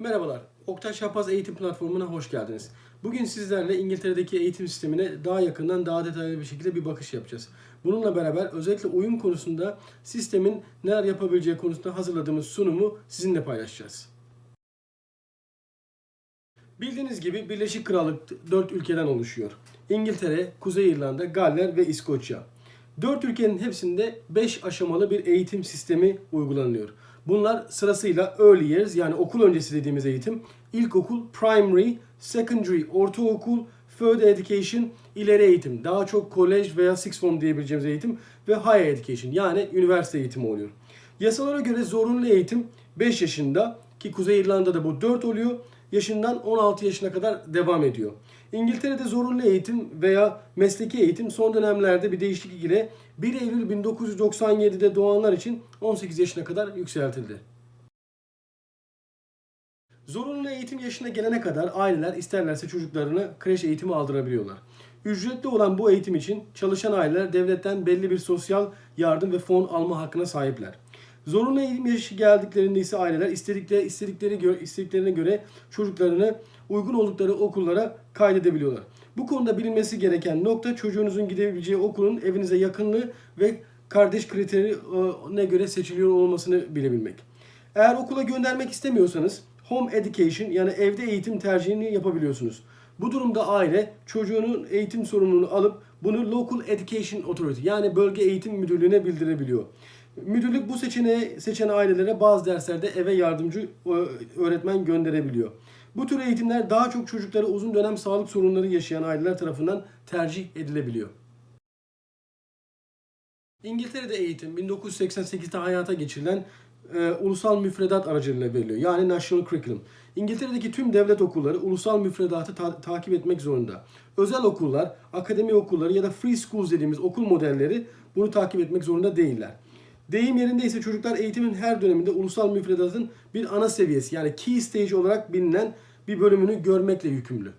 Merhabalar, Oktay Şahbaz Eğitim Platformu'na hoş geldiniz. Bugün sizlerle İngiltere'deki eğitim sistemine daha yakından, daha detaylı bir şekilde bir bakış yapacağız. Bununla beraber özellikle uyum konusunda sistemin neler yapabileceği konusunda hazırladığımız sunumu sizinle paylaşacağız. Bildiğiniz gibi Birleşik Krallık 4 ülkeden oluşuyor. İngiltere, Kuzey İrlanda, Galler ve İskoçya. 4 ülkenin hepsinde 5 aşamalı bir eğitim sistemi uygulanıyor. Bunlar sırasıyla early years yani okul öncesi dediğimiz eğitim, ilkokul, primary, secondary, ortaokul, further education, ileri eğitim, daha çok kolej veya sixth form diyebileceğimiz eğitim ve higher education yani üniversite eğitimi oluyor. Yasalara göre zorunlu eğitim 5 yaşında ki Kuzey İrlanda'da bu 4 oluyor yaşından 16 yaşına kadar devam ediyor. İngiltere'de zorunlu eğitim veya mesleki eğitim son dönemlerde bir değişiklik ile 1 Eylül 1997'de doğanlar için 18 yaşına kadar yükseltildi. Zorunlu eğitim yaşına gelene kadar aileler isterlerse çocuklarını kreş eğitimi aldırabiliyorlar. Ücretli olan bu eğitim için çalışan aileler devletten belli bir sosyal yardım ve fon alma hakkına sahipler. Zorunlu eğitim yaşı geldiklerinde ise aileler istedikleri istedikleri istediklerine göre çocuklarını uygun oldukları okullara kaydedebiliyorlar. Bu konuda bilinmesi gereken nokta çocuğunuzun gidebileceği okulun evinize yakınlığı ve kardeş kriterine göre seçiliyor olmasını bilebilmek. Eğer okula göndermek istemiyorsanız home education yani evde eğitim tercihini yapabiliyorsunuz. Bu durumda aile çocuğunun eğitim sorumluluğunu alıp bunu Local Education Authority yani bölge eğitim müdürlüğüne bildirebiliyor. Müdürlük bu seçeneği seçen ailelere bazı derslerde eve yardımcı e, öğretmen gönderebiliyor. Bu tür eğitimler daha çok çocukları uzun dönem sağlık sorunları yaşayan aileler tarafından tercih edilebiliyor. İngiltere'de eğitim 1988'de hayata geçirilen e, ulusal müfredat aracılığıyla veriliyor. Yani National Curriculum. İngiltere'deki tüm devlet okulları ulusal müfredatı ta- takip etmek zorunda. Özel okullar, akademi okulları ya da free schools dediğimiz okul modelleri bunu takip etmek zorunda değiller. Deyim yerinde ise çocuklar eğitimin her döneminde ulusal müfredatın bir ana seviyesi yani key stage olarak bilinen bir bölümünü görmekle yükümlü.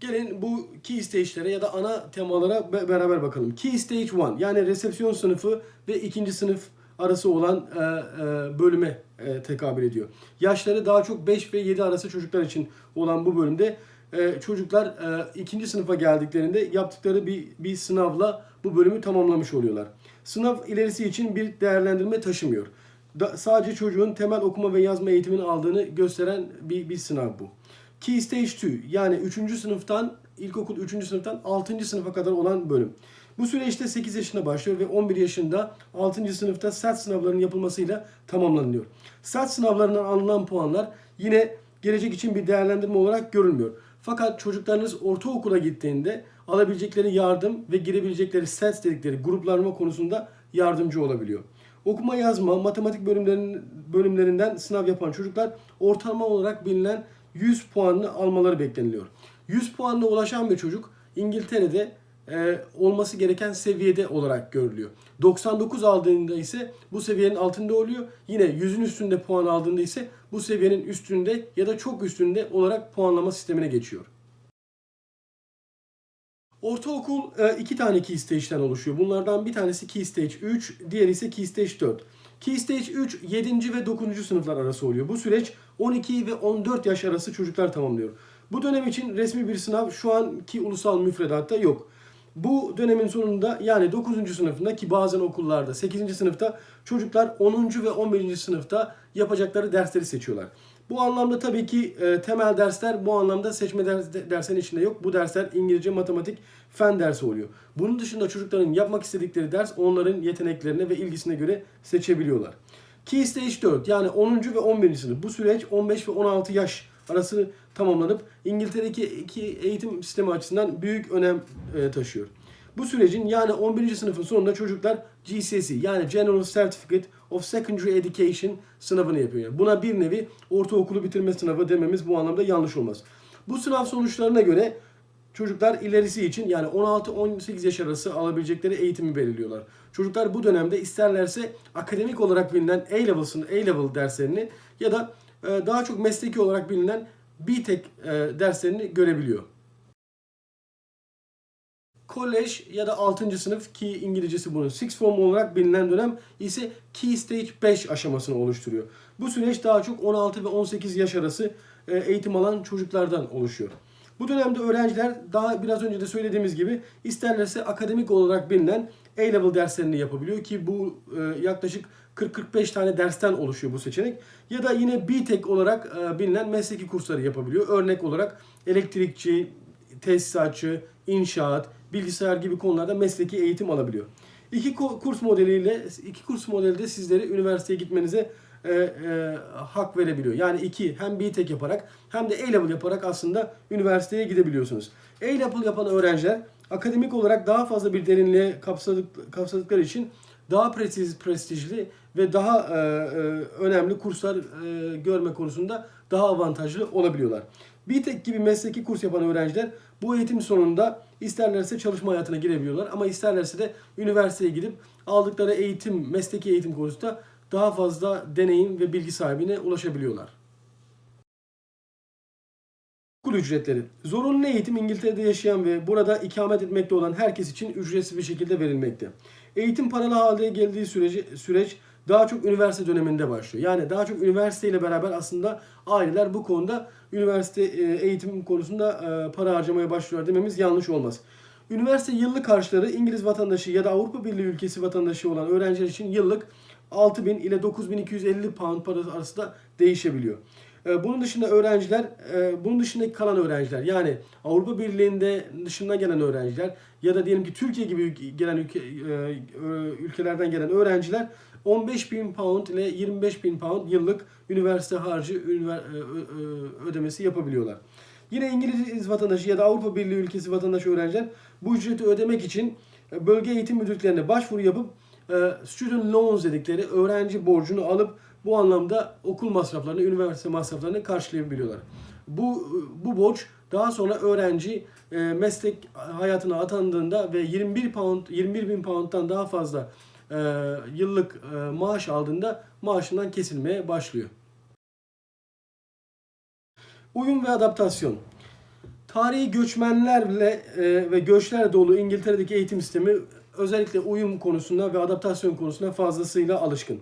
Gelin bu key stage'lere ya da ana temalara be- beraber bakalım. Key stage 1 yani resepsiyon sınıfı ve ikinci sınıf arası olan e, e, bölüme e, tekabül ediyor. Yaşları daha çok 5 ve 7 arası çocuklar için olan bu bölümde e, çocuklar e, ikinci sınıfa geldiklerinde yaptıkları bir, bir sınavla bu bölümü tamamlamış oluyorlar. Sınav ilerisi için bir değerlendirme taşımıyor. Da, sadece çocuğun temel okuma ve yazma eğitimini aldığını gösteren bir, bir sınav bu. Key Stage 2 yani 3. sınıftan ilkokul 3. sınıftan 6. sınıfa kadar olan bölüm. Bu süreçte 8 yaşında başlıyor ve 11 yaşında 6. sınıfta SAT sınavlarının yapılmasıyla tamamlanıyor. SAT sınavlarından alınan puanlar yine gelecek için bir değerlendirme olarak görülmüyor. Fakat çocuklarınız ortaokula gittiğinde alabilecekleri yardım ve girebilecekleri SAT dedikleri gruplanma konusunda yardımcı olabiliyor. Okuma yazma, matematik bölümlerin, bölümlerinden sınav yapan çocuklar ortalama olarak bilinen 100 puanını almaları bekleniliyor. 100 puanına ulaşan bir çocuk İngiltere'de e, olması gereken seviyede olarak görülüyor. 99 aldığında ise bu seviyenin altında oluyor. Yine 100'ün üstünde puan aldığında ise bu seviyenin üstünde ya da çok üstünde olarak puanlama sistemine geçiyor. Ortaokul e, iki tane Key Stage'den oluşuyor. Bunlardan bir tanesi Key Stage 3, diğeri ise Key Stage 4. Key Stage 3 7. ve 9. sınıflar arası oluyor. Bu süreç 12 ve 14 yaş arası çocuklar tamamlıyor. Bu dönem için resmi bir sınav şu anki ulusal müfredatta yok. Bu dönemin sonunda yani 9. sınıfında ki bazen okullarda 8. sınıfta çocuklar 10. ve 11. sınıfta yapacakları dersleri seçiyorlar. Bu anlamda tabii ki e, temel dersler bu anlamda seçme ders, derslerin içinde yok. Bu dersler İngilizce, matematik, fen dersi oluyor. Bunun dışında çocukların yapmak istedikleri ders onların yeteneklerine ve ilgisine göre seçebiliyorlar. Key Stage 4 yani 10. ve 11. sınıf. Bu süreç 15 ve 16 yaş arası tamamlanıp İngiltere'deki eğitim sistemi açısından büyük önem e, taşıyor. Bu sürecin yani 11. sınıfın sonunda çocuklar GCSE yani General Certificate of Secondary Education sınavını yapıyor. Yani buna bir nevi ortaokulu bitirme sınavı dememiz bu anlamda yanlış olmaz. Bu sınav sonuçlarına göre çocuklar ilerisi için yani 16-18 yaş arası alabilecekleri eğitimi belirliyorlar. Çocuklar bu dönemde isterlerse akademik olarak bilinen A-Level'sın A-Level derslerini ya da e, daha çok mesleki olarak bilinen BTEC derslerini görebiliyor. Kolej ya da 6. sınıf ki İngilizcesi bunun sixth form olarak bilinen dönem ise Key Stage 5 aşamasını oluşturuyor. Bu süreç daha çok 16 ve 18 yaş arası e, eğitim alan çocuklardan oluşuyor. Bu dönemde öğrenciler daha biraz önce de söylediğimiz gibi isterlerse akademik olarak bilinen A-level derslerini yapabiliyor ki bu e, yaklaşık 40-45 tane dersten oluşuyor bu seçenek. Ya da yine B-Tech olarak e, bilinen mesleki kursları yapabiliyor. Örnek olarak elektrikçi, tesisatçı, inşaat, bilgisayar gibi konularda mesleki eğitim alabiliyor. İki kurs modeliyle iki kurs modeli de sizleri üniversiteye gitmenize e, e, hak verebiliyor. Yani iki hem B-Tech yaparak hem de A-Level yaparak aslında üniversiteye gidebiliyorsunuz. A-Level yapan öğrenciler akademik olarak daha fazla bir derinliğe kapsadık, kapsadıkları için daha prestij, prestijli ve daha e, e, önemli kurslar e, görme konusunda daha avantajlı olabiliyorlar. BTEK gibi mesleki kurs yapan öğrenciler bu eğitim sonunda isterlerse çalışma hayatına girebiliyorlar ama isterlerse de üniversiteye gidip aldıkları eğitim, mesleki eğitim konusunda daha fazla deneyim ve bilgi sahibine ulaşabiliyorlar. Okul ücretleri. Zorunlu eğitim İngiltere'de yaşayan ve burada ikamet etmekte olan herkes için ücretsiz bir şekilde verilmekte. Eğitim paralı hale geldiği süreci, süreç daha çok üniversite döneminde başlıyor. Yani daha çok üniversite ile beraber aslında aileler bu konuda üniversite e, eğitim konusunda e, para harcamaya başlıyor dememiz yanlış olmaz. Üniversite yıllık harçları İngiliz vatandaşı ya da Avrupa Birliği ülkesi vatandaşı olan öğrenciler için yıllık 6000 ile 9250 pound parası arasında değişebiliyor. Ee, Bunun dışında öğrenciler, e, bunun dışındaki kalan öğrenciler yani Avrupa Birliği'nde dışından gelen öğrenciler ya da diyelim ki Türkiye gibi gelen ülke, e, ülkelerden gelen öğrenciler 15 bin pound ile 25 bin pound yıllık üniversite harcı e, ö- ödemesi yapabiliyorlar. Yine İngiliz vatandaşı ya da Avrupa Birliği ülkesi vatandaşı öğrenciler bu ücreti ödemek için e, bölge eğitim müdürlüklerine başvuru yapıp e, student loans dedikleri öğrenci borcunu alıp bu anlamda okul masraflarını, üniversite masraflarını karşılayabiliyorlar. Bu bu borç daha sonra öğrenci e, meslek hayatına atandığında ve 21 pound 21 bin pound'dan daha fazla e, yıllık e, maaş aldığında maaşından kesilmeye başlıyor. Uyum ve adaptasyon. Tarihi göçmenlerle e, ve göçler dolu İngiltere'deki eğitim sistemi özellikle uyum konusunda ve adaptasyon konusunda fazlasıyla alışkın.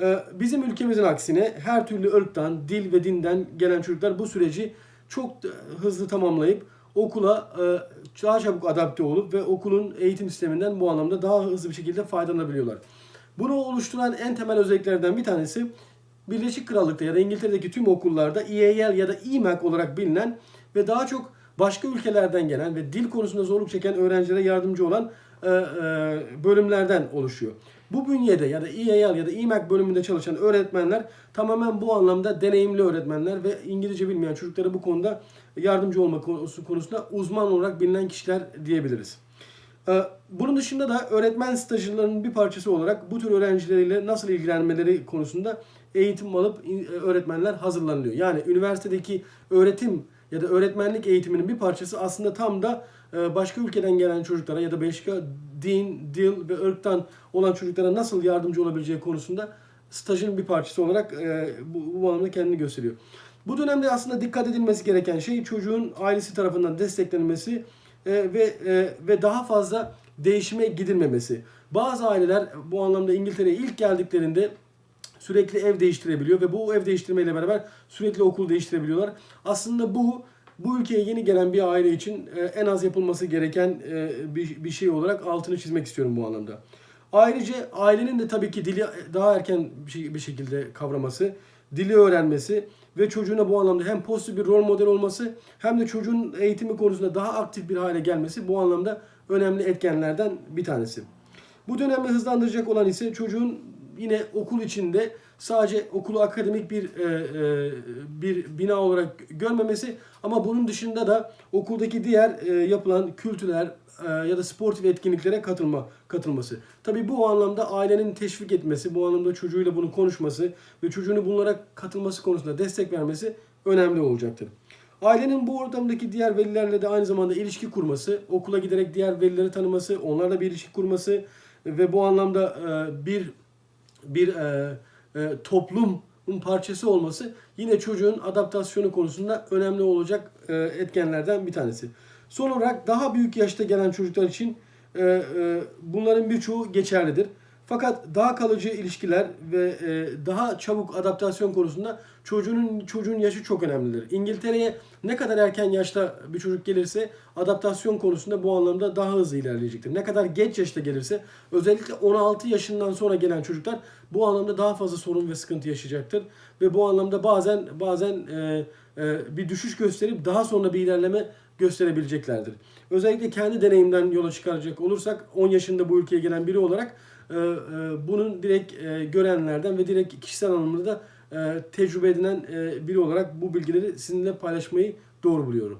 E, bizim ülkemizin aksine her türlü ırktan, dil ve dinden gelen çocuklar bu süreci çok da hızlı tamamlayıp okula e, daha çabuk adapte olup ve okulun eğitim sisteminden bu anlamda daha hızlı bir şekilde faydalanabiliyorlar. Bunu oluşturan en temel özelliklerden bir tanesi Birleşik Krallık'ta ya da İngiltere'deki tüm okullarda EAL ya da EMAC olarak bilinen ve daha çok başka ülkelerden gelen ve dil konusunda zorluk çeken öğrencilere yardımcı olan e, e, bölümlerden oluşuyor. Bu bünyede ya da EAL ya da EMAC bölümünde çalışan öğretmenler tamamen bu anlamda deneyimli öğretmenler ve İngilizce bilmeyen çocuklara bu konuda yardımcı olma konusu konusunda uzman olarak bilinen kişiler diyebiliriz. Ee, Bunun dışında da öğretmen stajlarının bir parçası olarak bu tür öğrencileriyle nasıl ilgilenmeleri konusunda eğitim alıp in- öğretmenler hazırlanıyor. Yani üniversitedeki öğretim ya da öğretmenlik eğitiminin bir parçası aslında tam da e, başka ülkeden gelen çocuklara ya da başka din, dil ve ırktan olan çocuklara nasıl yardımcı olabileceği konusunda stajın bir parçası olarak e, bu, bu anlamda kendini gösteriyor. Bu dönemde aslında dikkat edilmesi gereken şey çocuğun ailesi tarafından desteklenmesi e, ve e, ve daha fazla değişime gidilmemesi. Bazı aileler bu anlamda İngiltere'ye ilk geldiklerinde sürekli ev değiştirebiliyor ve bu ev değiştirmeyle beraber sürekli okul değiştirebiliyorlar. Aslında bu bu ülkeye yeni gelen bir aile için e, en az yapılması gereken e, bir, şey olarak altını çizmek istiyorum bu anlamda. Ayrıca ailenin de tabii ki dili daha erken şey- bir şekilde kavraması, dili öğrenmesi ve çocuğuna bu anlamda hem pozitif bir rol model olması hem de çocuğun eğitimi konusunda daha aktif bir hale gelmesi bu anlamda önemli etkenlerden bir tanesi. Bu dönemi hızlandıracak olan ise çocuğun yine okul içinde sadece okulu akademik bir e, e, bir bina olarak görmemesi ama bunun dışında da okuldaki diğer e, yapılan kültürler e, ya da sportif etkinliklere katılma katılması. Tabii bu anlamda ailenin teşvik etmesi, bu anlamda çocuğuyla bunu konuşması ve çocuğunu bunlara katılması konusunda destek vermesi önemli olacaktır. Ailenin bu ortamdaki diğer velilerle de aynı zamanda ilişki kurması, okula giderek diğer velileri tanıması, onlarla bir ilişki kurması ve bu anlamda e, bir bir e, e, toplumun parçası olması yine çocuğun adaptasyonu konusunda önemli olacak e, etkenlerden bir tanesi. Son olarak daha büyük yaşta gelen çocuklar için e, e, bunların birçoğu geçerlidir. Fakat daha kalıcı ilişkiler ve e, daha çabuk adaptasyon konusunda çocuğun çocuğun yaşı çok önemlidir. İngiltere'ye ne kadar erken yaşta bir çocuk gelirse adaptasyon konusunda bu anlamda daha hızlı ilerleyecektir. Ne kadar geç yaşta gelirse özellikle 16 yaşından sonra gelen çocuklar bu anlamda daha fazla sorun ve sıkıntı yaşayacaktır ve bu anlamda bazen bazen e, e, bir düşüş gösterip daha sonra bir ilerleme gösterebileceklerdir. Özellikle kendi deneyimden yola çıkaracak olursak 10 yaşında bu ülkeye gelen biri olarak bunun direkt e, görenlerden ve direkt kişisel anlamda da e, tecrübe edinen e, biri olarak bu bilgileri sizinle paylaşmayı doğru buluyorum.